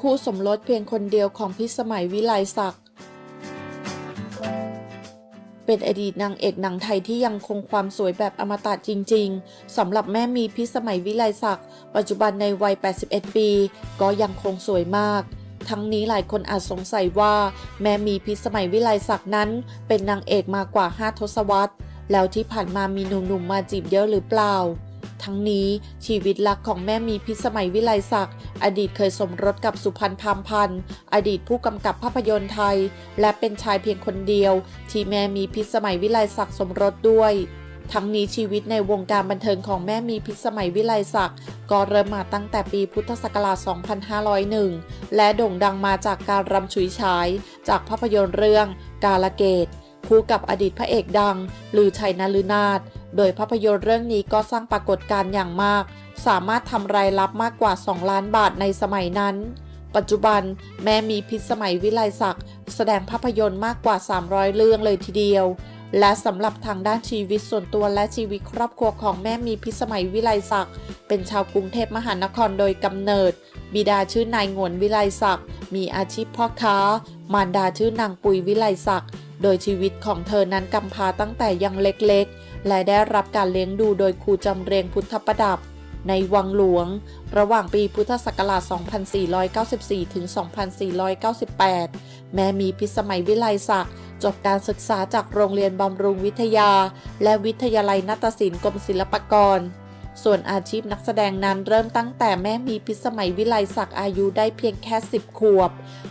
คู่สมรสเพียงคนเดียวของพิสมัยวิไลศักดิ์เป็นอดีตนางเอกหนังไทยที่ยังคงความสวยแบบอมตะจริง ๆ สำหรับแม่มีพิสมัยวิไลศักดิ์ปัจจุบันในวัย 81 ปี ก็ยังคงสวยมาก ทั้งนี้หลายคนอาจสงสัยว่า แม่มีพิสมัยวิไลศักดิ์นั้น เป็นนางเอกมากว่า 5 ทศวรรษ แล้วที่ผ่านมามีหนุ่มๆมาจีบเยอะหรือเปล่า ทั้งนี้ชีวิตรักของแม่มีพิสมัยวิไลศักดิ์อดีตเคยสมรสกับสุพรรณพามพันธ์อดีตผู้กำกับภาพยนตร์ไทย และเป็นชายเพียงคนเดียว ที่แม่มีพิสมัยวิไลศักดิ์สมรสด้วยทั้งนี้ชีวิตในวงการบันเทิงของแม่มีพิสมัยวิไลศักดิ์ก็เริ่มมาตั้งแต่ปีพุทธศักราช 2501 และโด่งดังมาจากการรำฉุยฉาย จากภาพยนตร์เรื่องกาลเกต คู่กับอดีตพระเอกดังลือชัยนลืนาถโดยภาพยนตร์เรื่องนี้ก็สร้างปรากฏการณ์อย่างมาก สามารถทำรายรับมากกว่า 2 ล้านบาทในสมัยนั้น ปัจจุบันแม่มีพิษสมัยวิไลศักดิ์แสดงภาพยนตร์มากกว่า 300 เรื่องเลยทีเดียว และสำหรับทางด้านชีวิตส่วนตัวและชีวิตครอบครัวของแม่มีพิสมัยวิไลศักดิ์เป็นชาวกรุงเทพมหานครโดยกำเนิด บิดาชื่อนายงวนวิไลศักดิ์มีอาชีพพ่อค้ามารดาชื่อนางปุยวิไลศักดิ์ โดยชีวิตของเธอนั้นกำพร้าตั้งแต่ยังเล็กๆ และได้รับการเลี้ยงดูโดยครูจำเรียงพุทธประดับ ในวังหลวง ระหว่างปีพุทธศักราช 2494 ถึง 2498 แม้มีพิสมัยวิไลศักดิ์จบการศึกษาจากโรงเรียนบำรุงวิทยา และวิทยาลัยนาฏศิลป์กรมศิลปากร ส่วนอาชีพนักแสดงนั้นเริ่มตั้งแต่แม่มีพิสมัยวิไลศักดิ์อายุได้เพียงแค่ 10 ขวบ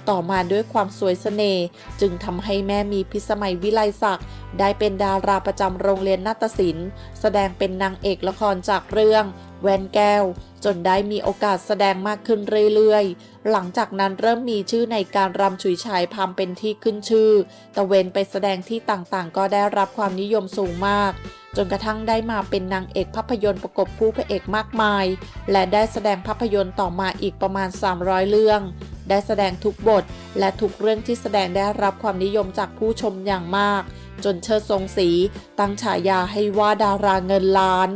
ต่อมาด้วยความสวยเสน่ห์จึงทำให้แม่มีพิสมัยวิไลศักดิ์ได้เป็นดาราประจำโรงเรียนนาฏศิลป์ แสดงเป็นนางเอกละครจากเรื่องแวนแก้ว จนได้มีโอกาสแสดงมากขึ้นเรื่อยๆ หลังจากนั้นเริ่มมีชื่อในการรำฉุยฉายพามเป็นที่ขึ้นชื่อ ตะเวนไปแสดงที่ต่างๆ ก็ได้รับความนิยมสูงมาก จนกระทั่งได้มาเป็นนางเอกภาพยนตร์ประกบคู่พระเอกมากมาย และได้แสดงภาพยนตร์ต่อมาอีกประมาณ 300 เรื่อง ได้แสดงทุกบท และทุกเรื่องที่แสดงได้รับความนิยมจากผู้ชมอย่างมาก จนเชิดทรงศรีตั้งฉายาให้ว่าดาราเงินล้าน